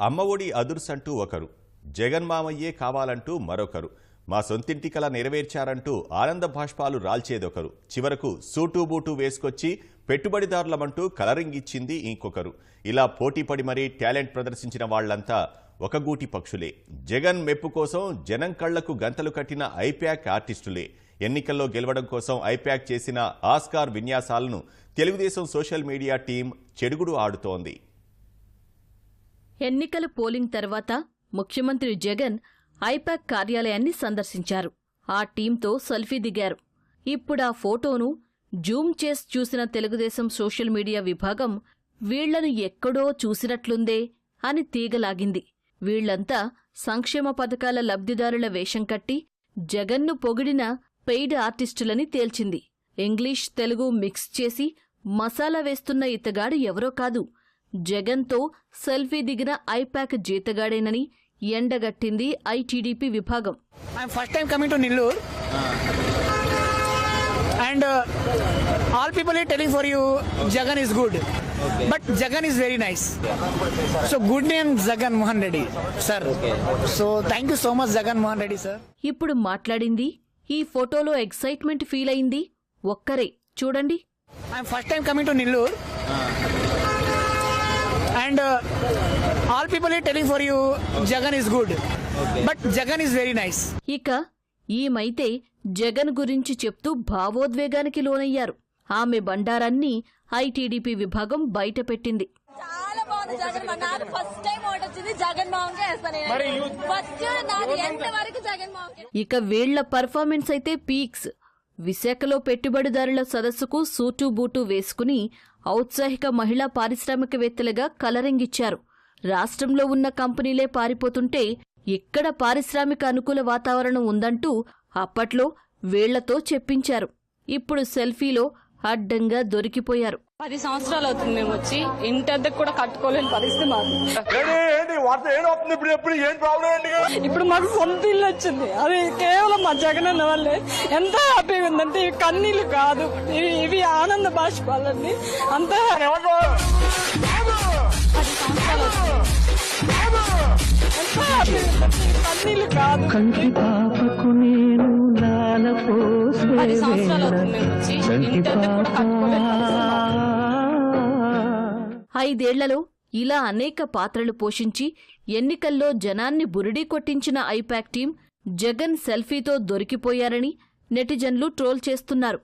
అమ్మఒడి అదుర్సంటూ ఒకరు జగన్మామయ్యే కావాలంటూ మరొకరు మా సొంతింటి కల నెరవేర్చారంటూ ఆనంద భాష్పాలు రాల్చేదొకరు చివరకు సూటు వేసుకొచ్చి పెట్టుబడిదారులమంటూ కలరింగ్ ఇచ్చింది ఇంకొకరు. ఇలా పోటీపడి మరీ టాలెంట్ ప్రదర్శించిన వాళ్ళంతా ఒక గూటి పక్షులే. జగన్ మెప్పు కోసం జనం కళ్ళకు గంతలు కట్టిన ఐప్యాక్ ఆర్టిస్టులే. ఎన్నికల్లో గెలవడం కోసం ఐప్యాక్ చేసిన ఆస్కార్ విన్యాసాలను తెలుగుదేశం సోషల్ మీడియా టీం చెడుగుడు ఆడుతోంది. ఎన్నికల పోలింగ్ తర్వాత ముఖ్యమంత్రి జగన్ ఐపాక్ కార్యాలయాన్ని సందర్శించారు. ఆ టీంతో సెల్ఫీ దిగారు. ఇప్పుడా ఫోటోను జూమ్ చేసి చూసిన తెలుగుదేశం సోషల్ మీడియా విభాగం వీళ్ళను ఎక్కడో చూసినట్లుందే అని తీగలాగింది. వీళ్ళంతా సంక్షేమ పథకాల లబ్ధిదారుల వేషం కట్టి జగన్ను పొగిడిన పెయిడ్ ఆర్టిస్టులని తేల్చింది. ఇంగ్లీష్ తెలుగు మిక్స్ చేసి మసాలా వేస్తున్న ఇతగాడు ఎవరో కాదు జగన్తో సెల్ఫీ దిగిన ఐపాక్ జీతగాడేనని ఎండగట్టింది ఐటీడీపీ విభాగం time coming to Nillur. And uh, all people are telling for you, Jagan is good. But Jagan is very nice. So good name Jagan Mohan Reddy, sir. So thank you so much, Jagan Mohan Reddy, sir. ఇప్పుడు మాట్లాడింది ఈ ఫోటోలో excitement feel అయింది ఒక్కరే చూడండి I'm first time coming to Nillur. All people are telling for you, Jagan is good. But Jagan is very nice. ఇక ఈమైతే జగన్ గురించి చెప్తూ భావోద్వేగానికి లోనయ్యారు. ఆమె బండారాన్ని ఐటీడీపీ విభాగం బయటపెట్టింది. చాలా బాగుంది జగన్ మా నాకు ఫస్ట్ టైం ఓట్ వచ్చింది జగన్ మోహన్ కే వేస్తాను ఫస్ట్ నాది ఎంత వరకు జగన్ మోహన్ కే ఇక వీళ్ళ పర్ఫార్మెన్స్ అయితే పీక్స్. విశాఖలో పెట్టుబడిదారుల సదస్సుకు సూటు బూటు వేసుకుని ఔత్సాహిక మహిళా పారిశ్రామికవేత్తలుగా కలరింగిచ్చారు. రాష్ట్రంలో ఉన్న కంపెనీలే పారిపోతుంటే ఇక్కడ పారిశ్రామిక అనుకూల వాతావరణం ఉందంటూ అప్పట్లో వీళ్ళతో చెప్పించారు. ఇప్పుడు సెల్ఫీలో అడ్డంగా దొరికిపోయారు. పది సంవత్సరాలు అవుతుంది మేము వచ్చి ఇంటి అద్దెకు కూడా కట్టుకోలేని పరిస్థితి ఇప్పుడు మాకు సొంత ఇల్లు వచ్చింది. అది కేవలం మా జగన్ అన్న వల్లే. ఎంత హ్యాపీగా ఉందంటే ఇవి కన్నీళ్ళు కాదు ఇవి ఇవి ఆనంద బాష్పాలండి అంత కాదు. పది సంవత్సరాలు అవుతుంది. మేము వచ్చి ఇంటి అద్దెకు కూడా కట్టుకోలేని పరిస్థితి మాకు. ఐదేళ్ళలో ఇలా అనేక పాత్రలు పోషించి ఎన్నికల్లో జనాన్ని బురిడీ కొట్టించిన ఐపాక్ టీం జగన్ సెల్ఫీతో దొరికిపోయారని నెటిజన్లు ట్రోల్ చేస్తున్నారు.